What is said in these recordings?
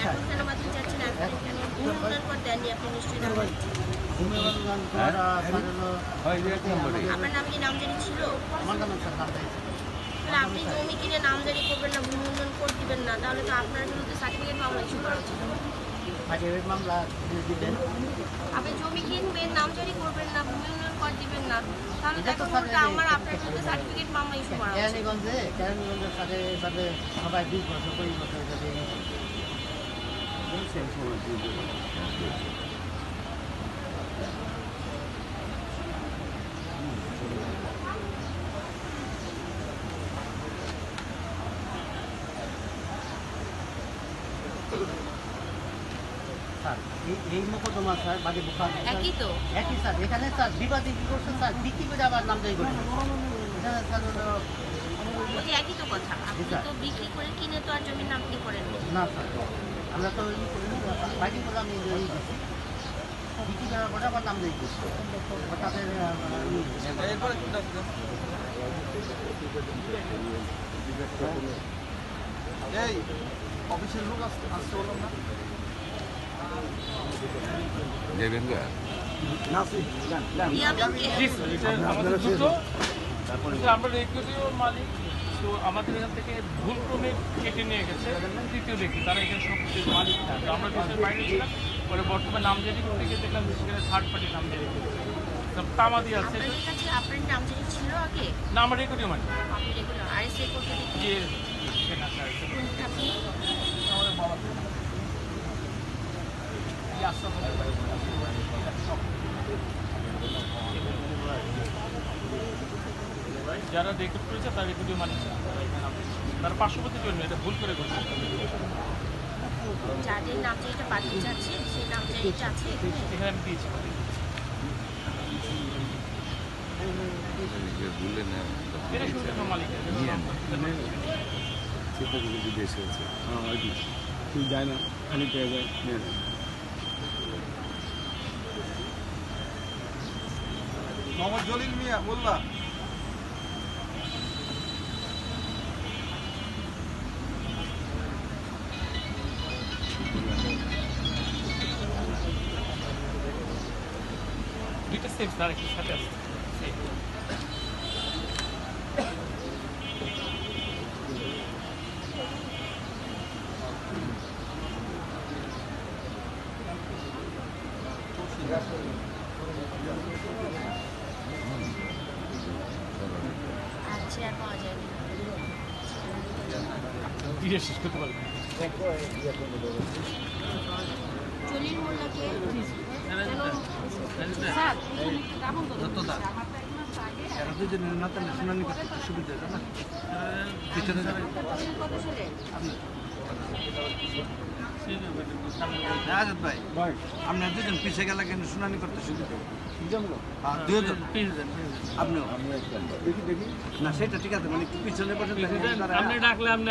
এখন কেন বাতিল চাচ্ছেন এখন কেন ভূমি পর দেননি আপনি নিশ্চয়ই নাম আপনার নাম কি নামজারি ছিল আপনি জমি কিনে নামজারি করবেন না উন্নয়ন করে দিবেন না তাহলে তো আপনার বিরুদ্ধে সার্টিফিকেট মামলা ইস্যু করা উচিত আপনি জমি কিনবেন নামজারি করবেন না ভূমি উন্নয়ন কর দিবেন না তাহলে এই- আমার আপনার বিরুদ্ধে সার্টিফিকেট মামলা ইস্যু করা কেরানীগঞ্জে কেরানীগঞ্জের সাথে সবাই বিশ বছর কুড়ি বছর এই- এই মোকদ্দমা স্যার বাদে বুখার একই তো। একই স্যার। এখানে স্যার বিবাদী কি করছে স্যার? বিক্রি করে আবার নাম যাই করে? স্যার একই তো কথা। আপনি তো বিক্রি করে কিনে তো আর জমির নাম কি করেন না স্যার। আমরা তো ই করি বাকি করে আমি ই দিচ্ছি বিক্রি করার পরে আবার নাম যাই তাদের এই অফিসের লোক আসতে আসতে বললাম না। ইয়ামিনকে আমাদের দ্রুত। আমরা রেকর্ডিও মালিক। তো আমাদের এখান থেকে ভুলক্রমে কেটে নিয়ে গেছে তৃতীয় ব্যক্তি তারা এখানে কিছু মালিক না। তো আমরা দেশের বাইরে ছিলাম পরে বর্তমানে নামজারি করতে গিয়ে দেখলাম সেখানে থার্ড পার্টি নামজারি করেছে। তামাদি আছে। না আমরা মালিক আপনি? রেগুলার আরএসএ করতে দেখি যে সেখানে আছে আর কি। আপনি আমাদের বাবা এই আশ্রম যারা রেকর্ড করেছে তারা রেকর্ডিও মালিক না। তারা এখানে আছে। তারা পার্শ্ববর্তী জন্য এটা ভুল করে করছে যাদের যাচ্ছে সেই নামজারিটা আছে এখানে? এখানে আমি দিয়েছি এটা শুধু মালিক। বিদেশে আছে তুই যায় না খালি পেয়ে যায় মোহাম্মদ জলিল মিয়া মোল্লা। সেম স্যার একটু সাথে আছে দিয়ে শেষ করতে পারবে জলিল মোল্লাকে শুনানি করতে সুবিধা না আজাদ ভাই আপনার দুজন পিছিয়ে গেলে কেন শুনানি করতে সুবিধা দুজন আপনিও না সেটা ঠিক আছে মানে পিছনে বসে আপনি ডাকলে আপনি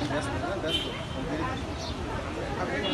তো অর্ডার আপনি আমি